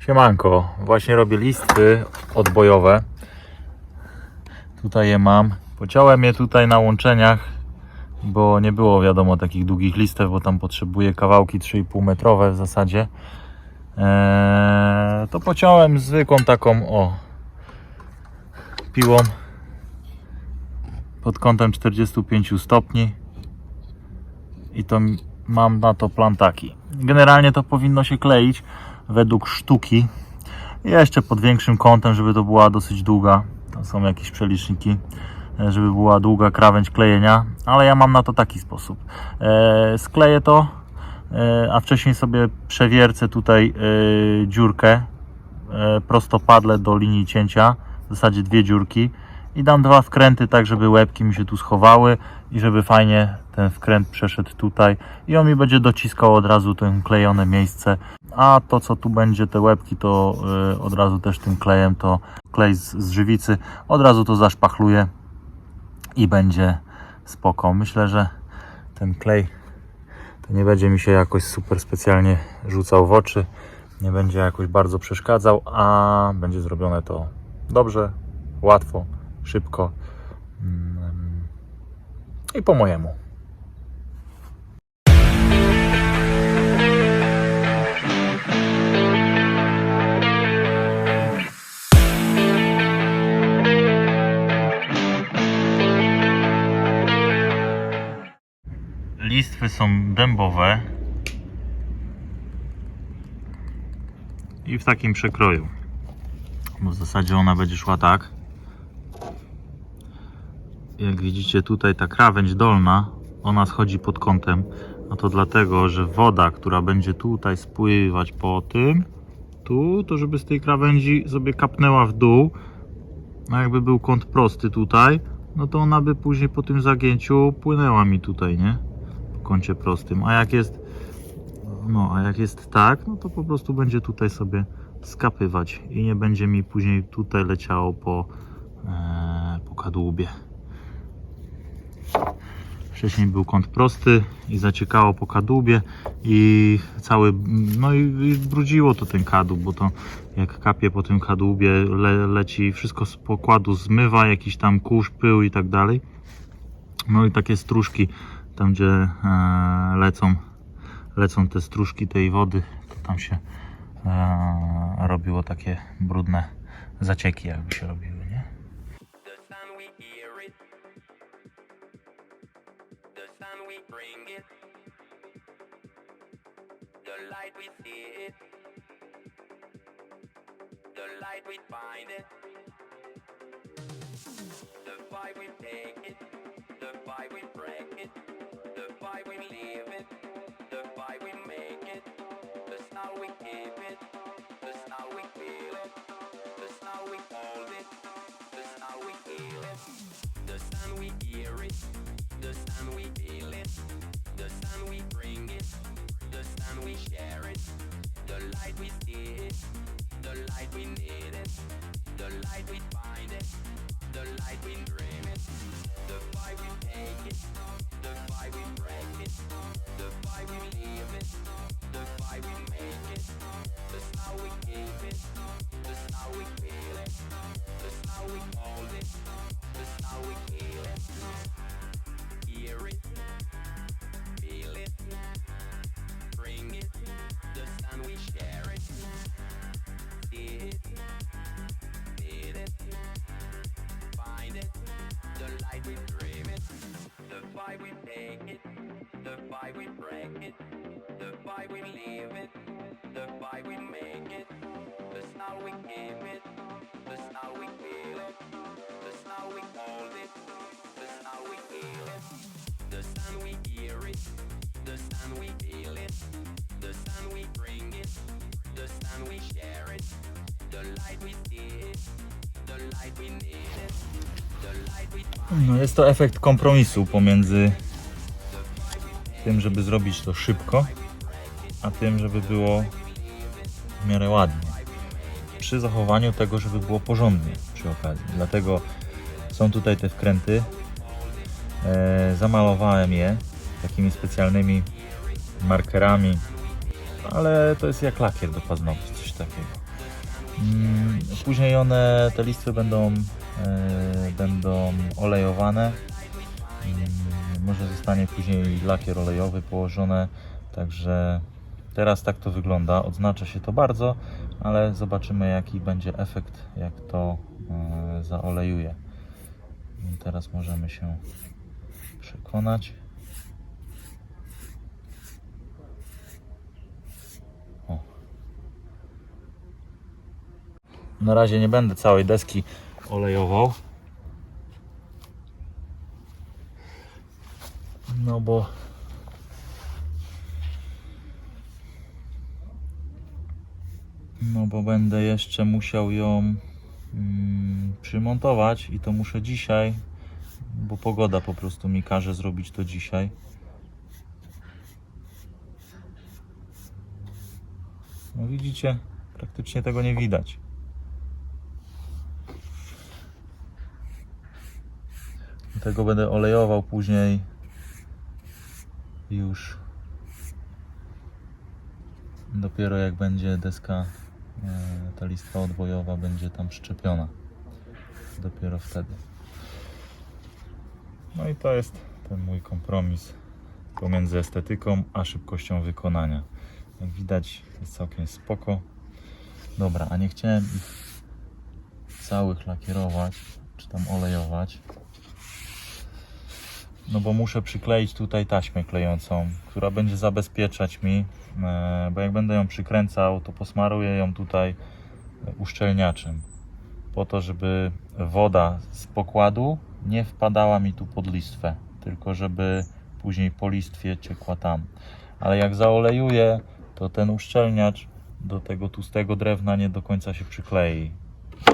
Siemanko, właśnie robię listwy odbojowe. Tutaj je mam. Pociąłem je tutaj na łączeniach, bo nie było wiadomo takich długich listew, bo tam potrzebuję kawałki 3,5 metrowe w zasadzie. Eee, to pociąłem zwykłą taką o piłą pod kątem 45 stopni i to mam na to plan taki. Generalnie to powinno się kleić według sztuki. Jeszcze pod większym kątem, żeby to była dosyć długa. Tam są jakieś przeliczniki, e, żeby była długa krawędź klejenia, ale ja mam na to taki sposób. E, skleję to, e, a wcześniej sobie przewiercę tutaj dziurkę prostopadle do linii cięcia, w zasadzie dwie dziurki i dam dwa wkręty tak, żeby łebki mi się tu schowały i żeby fajnie ten wkręt przeszedł tutaj i on mi będzie dociskał od razu to klejone miejsce, a to co tu będzie, te łebki to y, od razu też tym klejem, to klej z, z żywicy, od razu to zaszpachluję i będzie spoko. Myślę, że ten klej to nie będzie mi się jakoś super specjalnie rzucał w oczy, nie będzie jakoś bardzo przeszkadzał, a będzie zrobione to dobrze, łatwo, szybko mm, i po mojemu. Są dębowe i w takim przekroju. Bo w zasadzie ona będzie szła tak. Jak widzicie tutaj ta krawędź dolna, ona schodzi pod kątem. A to dlatego, że woda, która będzie tutaj spływać po tym, tu, to żeby z tej krawędzi sobie kapnęła w dół, a jakby był kąt prosty tutaj, no to ona by później po tym zagięciu płynęła mi tutaj, nie? Kącie prostym. A jak jest no, a jak jest tak, no to po prostu będzie tutaj sobie skapywać i nie będzie mi później tutaj leciało po, e, po kadłubie. Wcześniej był kąt prosty i zaciekało po kadłubie i cały, no i, i brudziło to ten kadłub, bo to jak kapie po tym kadłubie le, leci wszystko z pokładu zmywa, jakiś tam kurz, pył i tak dalej. No i takie stróżki tam gdzie e, lecą lecą te stróżki tej wody, to tam się e, robiło takie brudne zacieki, jakby się robiły, nie? The sun we take it. The fight we break it. We live it. The fight we make it. We keep it. We feel it. We hold it. We feel it. The sun we hear it. The sun we feel it. The sun we bring it. The sun we share it. The light we see it. The light we need it. The light we find it. The light we dream it. The fight we take it. The fight we we make it. The snow we keep it. The snow we feel it. The snow we hold it. The snow we feel it. Hear it. Feel it. Bring it. The sun we share it. See it. Need it. Find it. The light we dream it. The fight we take it. The fight we break it. No jest to efekt kompromisu pomiędzy tym, żeby zrobić to szybko, a tym, żeby było w miarę ładnie. Przy zachowaniu tego, żeby było porządnie przy okazji. Dlatego są tutaj te wkręty. E, zamalowałem je takimi specjalnymi markerami, ale to jest jak lakier do paznokci, coś takiego. Mm, Później one, te listwy będą, e, będą olejowane. Mm, Może zostanie później lakier olejowy położone, także teraz tak to wygląda. Odznacza się to bardzo, ale zobaczymy jaki będzie efekt, jak to e, zaolejuje. Teraz możemy się przekonać. O. Na razie nie będę całej deski olejował. No bo No bo będę jeszcze musiał ją mm, przymontować i to muszę dzisiaj, bo pogoda po prostu mi każe zrobić to dzisiaj. No widzicie, praktycznie tego nie widać. Tego będę olejował później już dopiero jak będzie deska ta listwa odbojowa będzie tam przyczepiona dopiero wtedy. No i to jest ten mój kompromis pomiędzy estetyką a szybkością wykonania. Jak widać jest całkiem spoko. Dobra, a nie chciałem ich całych lakierować czy tam olejować no bo muszę przykleić tutaj taśmę klejącą, która będzie zabezpieczać mi, e, bo jak będę ją przykręcał, to posmaruję ją tutaj uszczelniaczem, po to, żeby woda z pokładu nie wpadała mi tu pod listwę, tylko żeby później po listwie ciekła tam. Ale jak zaolejuję, to ten uszczelniacz do tego tłustego drewna nie do końca się przyklei.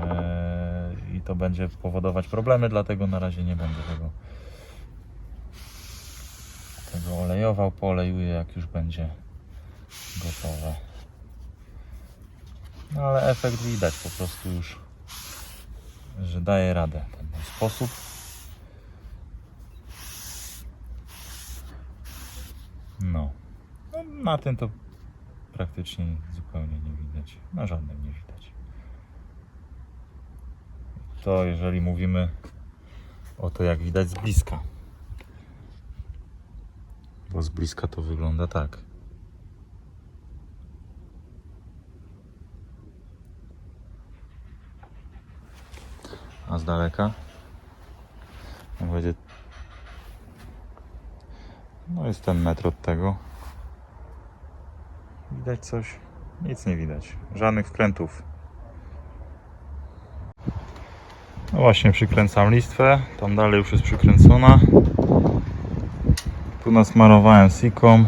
E, I to będzie powodować problemy, dlatego na razie nie będę tego olejował, polejuję jak już będzie gotowe. No ale efekt widać po prostu już, że daje radę ten sposób. No. no na tym to praktycznie zupełnie nie widać. Na żadnym nie widać. To jeżeli mówimy o to jak widać z bliska. Bo z bliska to wygląda tak. A z daleka? Będzie. No jest ten metr od tego. Widać coś? Nic nie widać. Żadnych wkrętów. No właśnie przykręcam listwę. Tam dalej już jest przykręcona. Tu nasmarowałem siką,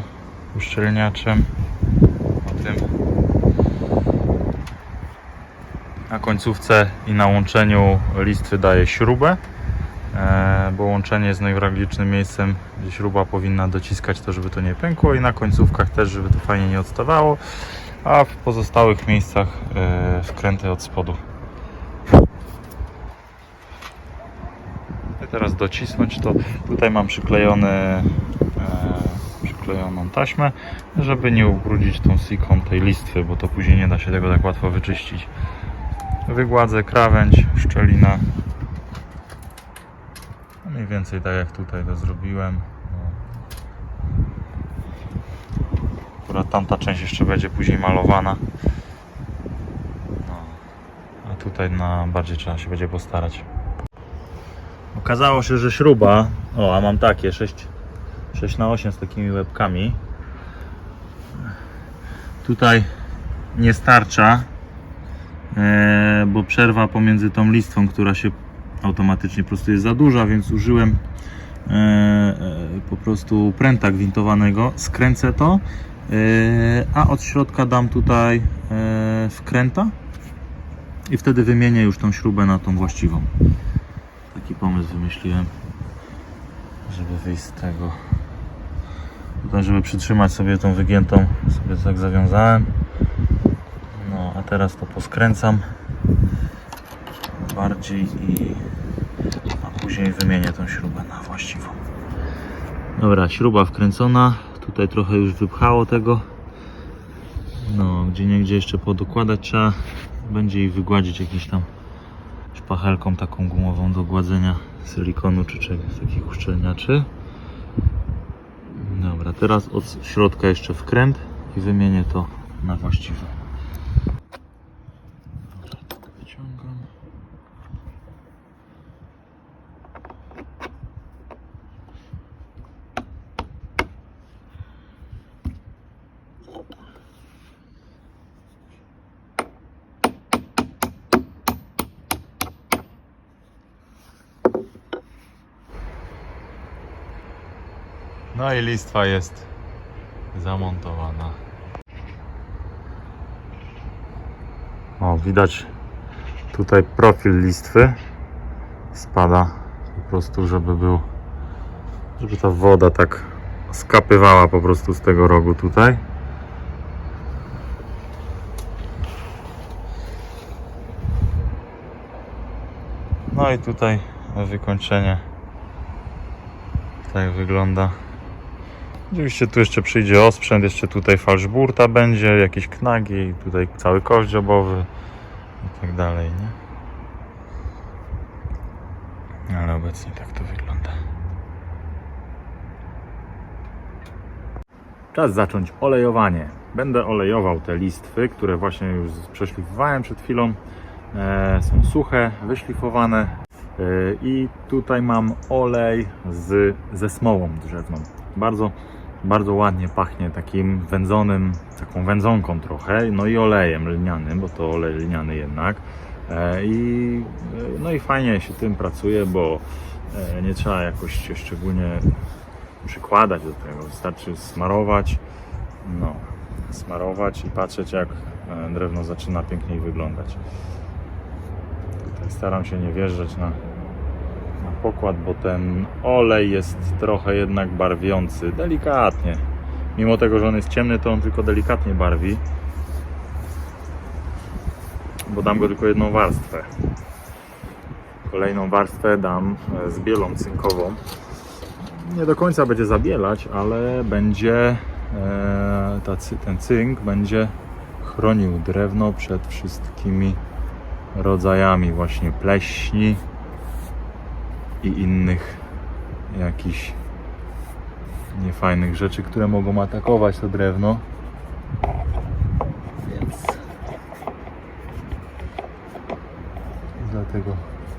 uszczelniaczem. O tym. Na końcówce i na łączeniu listwy daje śrubę, e, bo łączenie jest najwraglicznym miejscem, gdzie śruba powinna dociskać to, żeby to nie pękło i na końcówkach też, żeby to fajnie nie odstawało, a w pozostałych miejscach e, wkręty od spodu. Teraz docisnąć to. Tutaj mam przyklejony, e, przyklejoną taśmę, żeby nie ubrudzić tą siką tej listwy, bo to później nie da się tego tak łatwo wyczyścić. Wygładzę krawędź, szczelina. No Mniej więcej tak jak tutaj to zrobiłem. No. Akurat tamta część jeszcze będzie później malowana. No. Tutaj na bardziej trzeba się będzie postarać. Okazało się, że śruba, o a mam takie 6, 6 na 8 z takimi łebkami. Tutaj nie starcza, e, bo przerwa pomiędzy tą listwą, która się automatycznie po prostu jest za duża, więc użyłem e, e, po prostu pręta gwintowanego. Skręcę to, a od środka dam tutaj wkręta i wtedy wymienię już tą śrubę na tą właściwą. Taki pomysł wymyśliłem, żeby wyjść z tego. Tutaj, żeby przytrzymać sobie tą wygiętą, sobie tak zawiązałem. No, a teraz to poskręcam bardziej i a później wymienię tą śrubę na właściwą. Dobra, śruba wkręcona. Tutaj trochę już wypchało tego. No, gdzie niegdzie jeszcze podokładać trzeba będzie ich wygładzić jakimś tam szpachelką taką gumową do gładzenia silikonu czy czegoś, takich uszczelniaczy. Dobra, teraz od środka jeszcze wkręt i wymienię to na właściwe. No i listwa jest zamontowana. O, widać tutaj profil listwy spada po prostu, żeby był żeby ta woda tak skapywała po prostu z tego rogu tutaj. No i tutaj wykończenie tak wygląda. Oczywiście tu jeszcze przyjdzie osprzęt, jeszcze tutaj falszburta będzie, jakieś knagi, tutaj cały kosz dziobowy i tak dalej, nie? Ale obecnie tak to wygląda. Czas zacząć olejowanie. Będę olejował te listwy, które właśnie już przeszlifowałem przed chwilą. E, są suche, wyszlifowane. E, I tutaj mam olej z, ze smołą drzewną. Bardzo, bardzo ładnie pachnie takim wędzonym, taką wędzonką trochę. No i olejem lnianym, bo to olej lniany jednak. E, I, e, no i fajnie się tym pracuje, bo e, nie trzeba jakoś się szczególnie przykładać do tego. Wystarczy smarować, no, smarować i patrzeć jak drewno zaczyna piękniej wyglądać. Tutaj staram się nie wjeżdżać na pokład, bo ten olej jest trochę jednak barwiący, delikatnie. Mimo tego, że on jest ciemny, to on tylko delikatnie barwi. Bo dam go tylko jedną warstwę. Kolejną warstwę dam e, z bielą cynkową nie do końca będzie zabielać, ale będzie e, ten cynk będzie chronił drewno przed wszystkimi rodzajami właśnie pleśni i innych jakichś niefajnych rzeczy, które mogą atakować to drewno. Więc dlatego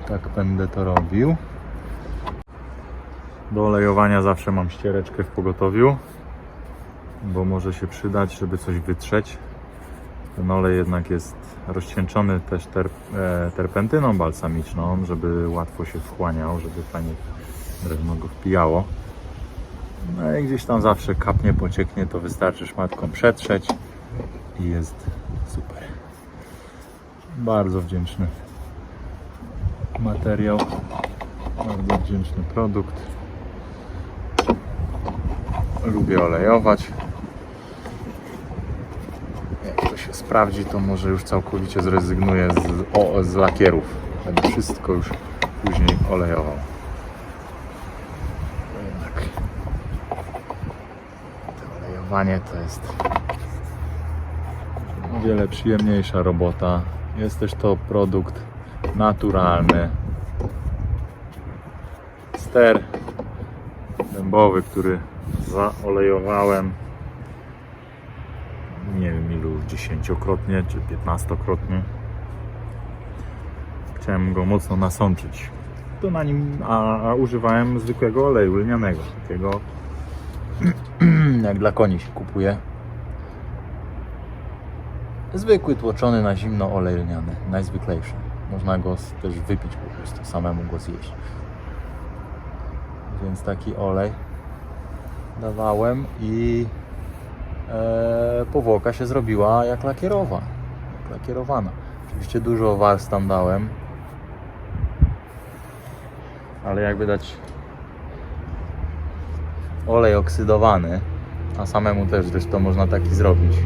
tak będę to robił. Do olejowania zawsze mam ściereczkę w pogotowiu, bo może się przydać, żeby coś wytrzeć. Ten olej jednak jest rozcieńczony też e, terpentyną balsamiczną, żeby łatwo się wchłaniał, żeby fajnie drewno go wpijało. No i gdzieś tam zawsze kapnie, pocieknie, to wystarczy szmatką przetrzeć i jest super. Bardzo wdzięczny materiał, bardzo wdzięczny produkt. Lubię olejować. Się sprawdzi, to może już całkowicie zrezygnuję z, o, z lakierów. Będę wszystko już później olejował. Jednak to olejowanie to jest o wiele przyjemniejsza robota. Jest też to produkt naturalny. Ster dębowy, który zaolejowałem nie wiem dziesięciokrotnie czy piętnastokrotnie. Chciałem go mocno nasączyć. To na nim, a, a używałem zwykłego oleju lnianego, takiego jak dla koni się kupuje. Zwykły tłoczony na zimno olej lniany, najzwyklejszy. Można go też wypić po prostu, samemu go zjeść. Więc taki olej dawałem i powłoka się zrobiła jak lakierowa, jak lakierowana. Oczywiście dużo warstw tam dałem, ale jakby dać olej oksydowany, a samemu też zresztą można taki zrobić.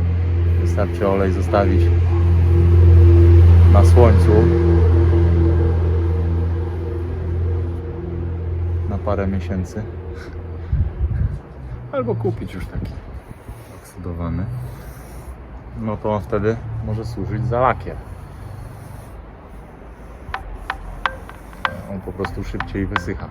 Wystarczy olej zostawić na słońcu na parę miesięcy. Albo kupić już taki no to on wtedy może służyć za lakier. On po prostu szybciej wysycha.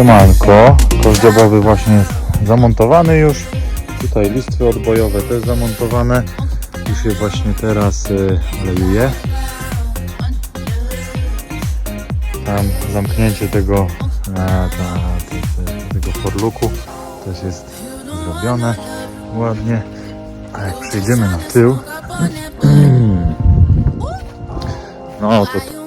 Siemanko, kosz właśnie jest zamontowany już. Tutaj listwy odbojowe też zamontowane. Już się właśnie teraz y, olejuję. Tam zamknięcie tego, e, tego forluku też jest zrobione ładnie. A jak przejdziemy na tył, no to